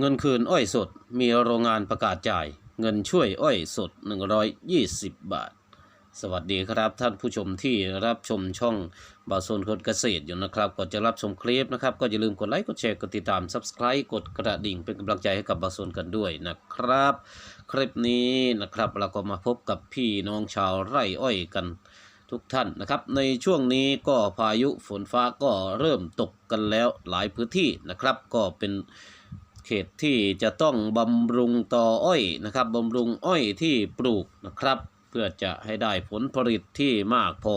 เงินคืนอ้อยสด มีโรงงานประกาศจ่าย เงินช่วยอ้อยสด 120 บาท สวัสดีครับท่านผู้ชมที่รับชมช่องบาโซนคนเกษตรอยู่นะครับก่อนจะรับชมคลิปนะครับ ก็อย่าลืมกดไลค์กดแชร์กดติดตาม Subscribe กดกระดิ่งเป็นกำลังใจให้กับบาโซนกันด้วยนะครับ คลิปนี้นะครับเราก็มาพบกับพี่น้องชาวไร่อ้อยกันทุกท่านนะครับ ในช่วงนี้ก็พายุฝนฟ้าก็เริ่มตกกันแล้วหลายพื้นที่นะครับ ก็เป็น เขตที่จะต้องบำรุงต่ออ้อยนะครับบำรุงอ้อยที่ปลูกนะครับ เพื่อจะให้ได้ผลผลิตที่มากพอ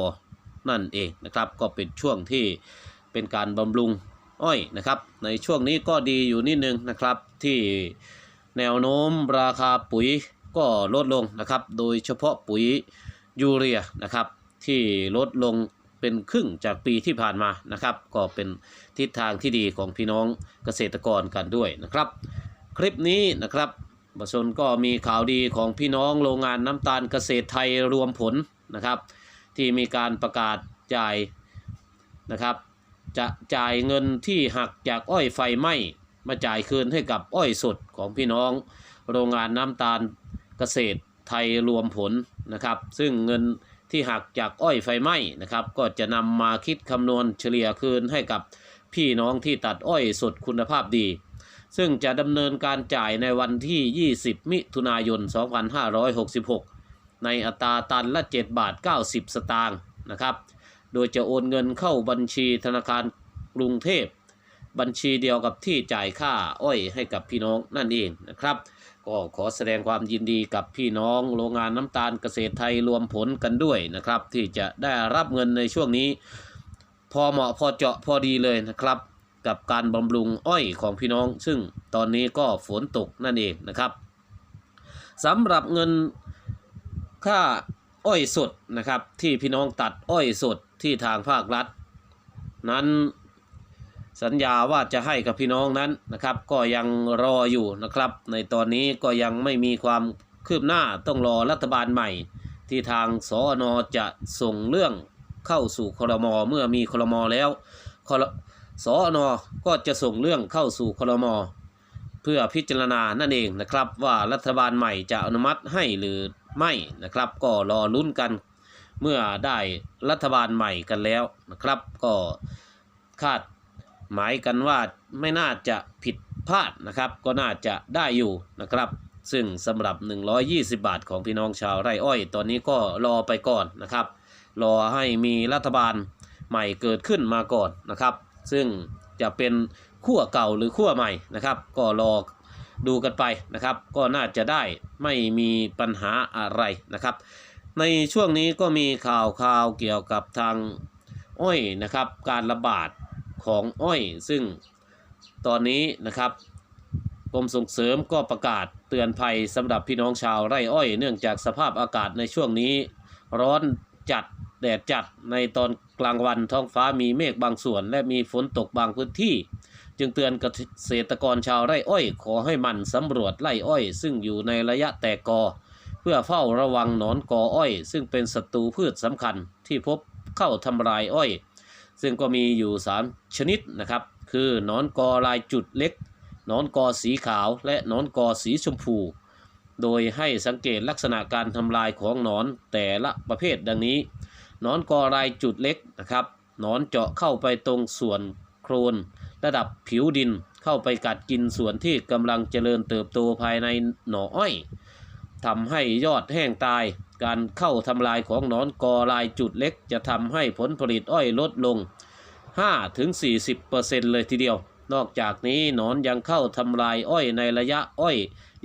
นั่นเองนะครับ ก็เป็นช่วงที่เป็นการบำรุงอ้อยนะครับ ในช่วงนี้ก็ดีอยู่นิดนึงนะครับที่แนวโน้มราคาปุ๋ยก็ลดลงนะครับ โดยเฉพาะปุ๋ยยูเรียนะครับที่ลดลง เป็นครึ่งจากปีที่ผ่านมานะครับ ก็เป็นทิศทางที่ดีของพี่น้องเกษตรกรกันด้วยนะครับ คลิปนี้นะครับบชนก็มีข่าวดีของพี่น้องโรงงานน้ำตาลเกษตรไทยรวมผลนะครับ ที่มีการประกาศจ่ายนะครับ จะจ่ายเงินที่หักจากอ้อยไฟไหม้มาจ่ายคืนให้กับอ้อยสดของพี่น้อง โรงงานน้ำตาลเกษตรไทยรวมผลนะครับ ซึ่งเงิน ที่หักจากอ้อยไฟไหม้นะครับ ก็จะนำมาคิดคำนวณเฉลี่ยคืนให้กับพี่น้องที่ตัดอ้อยสดคุณภาพดี ซึ่งจะดำเนินการจ่ายในวันที่ 20 มิถุนายน 2566 ในอัตราตันละ 7 บาท 90 สตางค์นะครับ โดยจะโอนเงินเข้าบัญชีธนาคารกรุงเทพ บัญชีเดียวกับที่จ่ายค่าอ้อยให้กับพี่น้องนั่นเองนะครับ ก็ขอแสดงความยินดีกับพี่น้องโรงงานน้ำตาลเกษตรไทยรวมผลกันด้วยนะครับ ที่จะได้รับเงินในช่วงนี้ พอเหมาะพอเจาะพอดีเลยนะครับ กับการบำรุงอ้อยของพี่น้อง ซึ่งตอนนี้ก็ฝนตกนั่นเองนะครับสำหรับเงินค่าอ้อยสดนะครับ ที่พี่น้องตัดอ้อยสดที่ทางภาครัฐ นั้น สัญญาว่าจะให้กับพี่น้องนั้นนะครับ ก็ยังรออยู่นะครับ ในตอนนี้ก็ยังไม่มีความคืบหน้าต้องรอรัฐบาลใหม่ ที่ทางสอนอจะส่งเรื่องเข้าสู่ครมเมื่อมีครมแล้วครสอนอก็จะส่งเรื่องเข้าสู่ครมเพื่อพิจารณานั่นเองนะครับ ว่ารัฐบาลใหม่จะอนุมัติให้หรือไม่นะครับ ก็รอลุ้นกันเมื่อได้รัฐบาลใหม่กันแล้วนะครับ ก็คาด หมายกันว่าไม่น่าจะผิดพลาดนะครับ ก็น่าจะได้อยู่นะครับ ซึ่งสำหรับ 120 บาทของพี่น้องชาวไร่อ้อย ตอนนี้ก็รอไปก่อนนะครับ รอให้มีรัฐบาลใหม่เกิดขึ้นมาก่อนนะครับ ซึ่งจะเป็นขั้วเก่าหรือขั้วใหม่นะครับ ก็รอดูกันไปนะครับ ก็น่าจะได้ไม่มีปัญหาอะไรนะครับ ในช่วงนี้ก็มีข่าวข่าวเกี่ยวกับทางอ้อยนะครับ การระบาด ของอ้อย ซึ่งตอนนี้นะครับกรมส่งเสริมก็ประกาศเตือนภัยสำหรับพี่น้องชาวไร่อ้อย เนื่องจากสภาพอากาศในช่วงนี้ ร้อนจัดแดดจัดในตอนกลางวันท้องฟ้ามีเมฆบางส่วน และมีฝนตกบางพื้นที่ จึงเตือนเกษตรกรชาวไร่อ้อย ขอให้มันสำรวจไร่อ้อย ซึ่งอยู่ในระยะแตกกอ เพื่อเฝ้าระวังหนอนกออ้อย ซึ่งเป็นศัตรูพืชสำคัญที่พบเข้าทำลายอ้อย ซึ่งก็มีอยู่ 3 ชนิดนะครับ คือนอนกอลายจุดเล็กนอนกอสีขาวและนอนกอสีชมพู โดยให้สังเกตลักษณะการทำลายของนอนแต่ละประเภทดังนี้นอนกอลายจุดเล็กนะครับนอนเจาะเข้าไปตรงส่วนโครน ระดับผิวดินเข้าไปกัดกินส่วนที่กำลังเจริญเติบโตภายในหน่ออ้อยทำให้ยอดแห้งตาย การเข้าทำลายของหนอนกอลายจุดเล็ก จะทำให้ผลผลิตอ้อยลดลง 5-40%เลยทีเดียว นอกจากนี้หนอนยังเข้าทำลายอ้อยในระยะอ้อย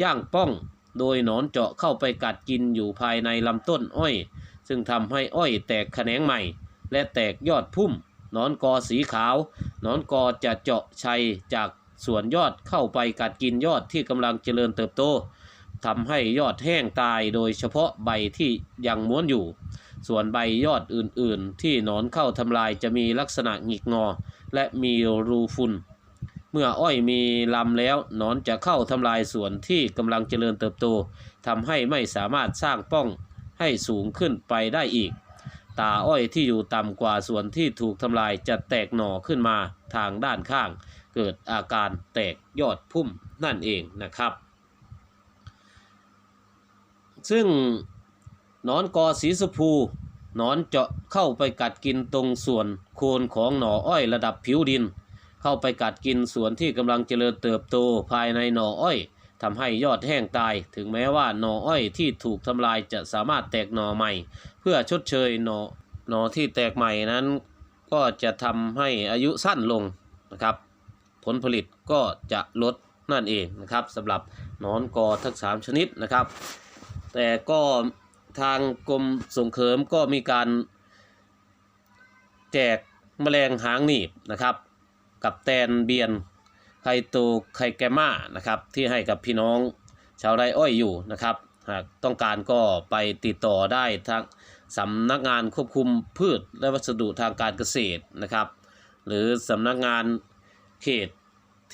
ย่างป้อง โดยหนอนเจาะเข้าไปกัดกินอยู่ภายในลำต้นอ้อย ซึ่งทำให้อ้อยแตกแขนงใหม่ และแตกยอดพุ่มหนอนกอสีขาวหนอนกอจะเจาะชัยจากส่วนยอดเข้าไปกัดกินยอดที่กำลังเจริญเติบโต ทำให้ยอดแห้งตายโดยเฉพาะใบที่ยังม้วนอยู่ ส่วนใบยอดอื่นๆ ที่หนอนเข้าทำลายจะมีลักษณะหงิกงอ และมีรูฟุนเมื่ออ้อยมีลำแล้วหนอนจะเข้าทำลายส่วนที่กำลังเจริญเติบโตทำให้ไม่สามารถสร้างป้องให้สูงขึ้นไปได้อีก ตาอ้อยที่อยู่ต่ำกว่าส่วนที่ถูกทำลายจะแตกหน่อขึ้นมาทางด้านข้าง เกิดอาการแตกยอดพุ่มนั่นเองนะครับ ซึ่งหนอนกอสีสพูหนอนเจาะเข้าไปกัดกินตรงส่วนโคนของหน่ออ้อยระดับผิวดิน เข้าไปกัดกินส่วนที่กำลังเจริญเติบโตภายในหน่ออ้อยทำให้ยอดแห้งตาย ถึงแม้ว่าหน่ออ้อยที่ถูกทำลายจะสามารถแตกหน่อใหม่ เพื่อชดเชยหน่อหน่อที่แตกใหม่นั้น ก็จะทำให้อายุสั้นลงนะครับ ผลผลิตก็จะลดนั่นเองนะครับสำหรับหนอนกอทั้งสามชนิดนะครับ แต่ก็ทางกรมส่งเสริมก็มีการแจกแมลงหางหนีบนะครับ กับแตนเบียนไคโตไคแกมานะครับ ที่ให้กับพี่น้องชาวไร่อ้อยอยู่นะครับหากต้องการก็ไปติดต่อได้ทางสำนักงานควบคุมพืชและวัสดุทางการเกษตรนะครับ หรือสำนักงานเขต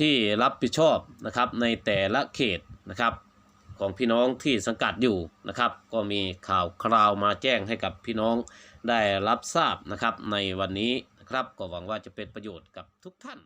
ที่รับผิดชอบนะครับในแต่ละเขตนะครับ ของพี่น้องที่สังกัดอยู่นะครับ ก็มีข่าวคราวมาแจ้งให้กับพี่น้องได้รับทราบนะครับ ในวันนี้นะครับก็หวังว่าจะเป็นประโยชน์กับทุกท่าน